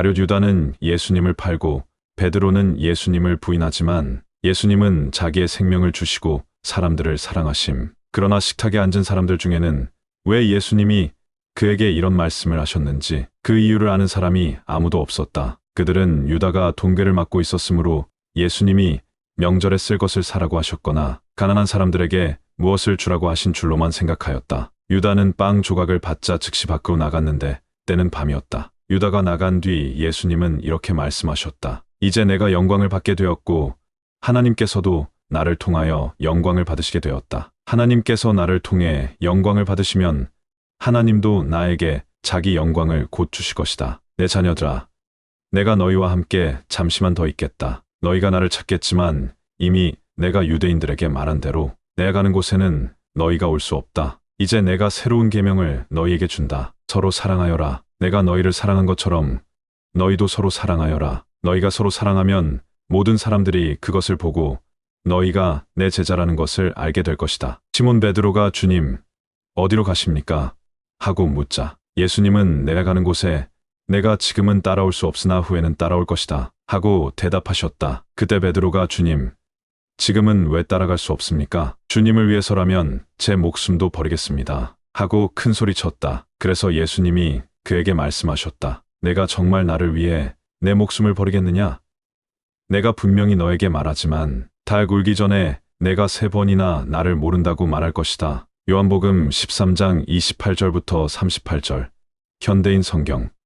가룟 유다는 예수님을 팔고 베드로는 예수님을 부인하지만 예수님은 자기의 생명을 주시고 사람들을 사랑하심. 그러나 식탁에 앉은 사람들 중에는 왜 예수님이 그에게 이런 말씀을 하셨는지 그 이유를 아는 사람이 아무도 없었다. 그들은 유다가 동괴를 맡고 있었으므로 예수님이 명절에 쓸 것을 사라고 하셨거나 가난한 사람들에게 무엇을 주라고 하신 줄로만 생각하였다. 유다는 빵 조각을 받자 즉시 밖으로 나갔는데 때는 밤이었다. 유다가 나간 뒤 예수님은 이렇게 말씀하셨다. 이제 내가 영광을 받게 되었고 하나님께서도 나를 통하여 영광을 받으시게 되었다. 하나님께서 나를 통해 영광을 받으시면 하나님도 나에게 자기 영광을 곧 주실 것이다. 내 자녀들아, 내가 너희와 함께 잠시만 더 있겠다. 너희가 나를 찾겠지만 이미 내가 유대인들에게 말한 대로 내가 가는 곳에는 너희가 올 수 없다. 이제 내가 새로운 계명을 너희에게 준다. 서로 사랑하여라. 내가 너희를 사랑한 것처럼 너희도 서로 사랑하여라. 너희가 서로 사랑하면 모든 사람들이 그것을 보고 너희가 내 제자라는 것을 알게 될 것이다. 시몬 베드로가 주님, 어디로 가십니까? 하고 묻자. 예수님은 내가 가는 곳에 내가 지금은 따라올 수 없으나 후에는 따라올 것이다. 하고 대답하셨다. 그때 베드로가 주님, 지금은 왜 따라갈 수 없습니까? 주님을 위해서라면 제 목숨도 버리겠습니다. 하고 큰 소리 쳤다. 그래서 예수님이 그에게 말씀하셨다. 내가 정말 나를 위해 내 목숨을 버리겠느냐? 내가 분명히 너에게 말하지만 달 굴기 전에 내가 세 번이나 나를 모른다고 말할 것이다. 요한복음 13장 28절부터 38절. 현대인 성경.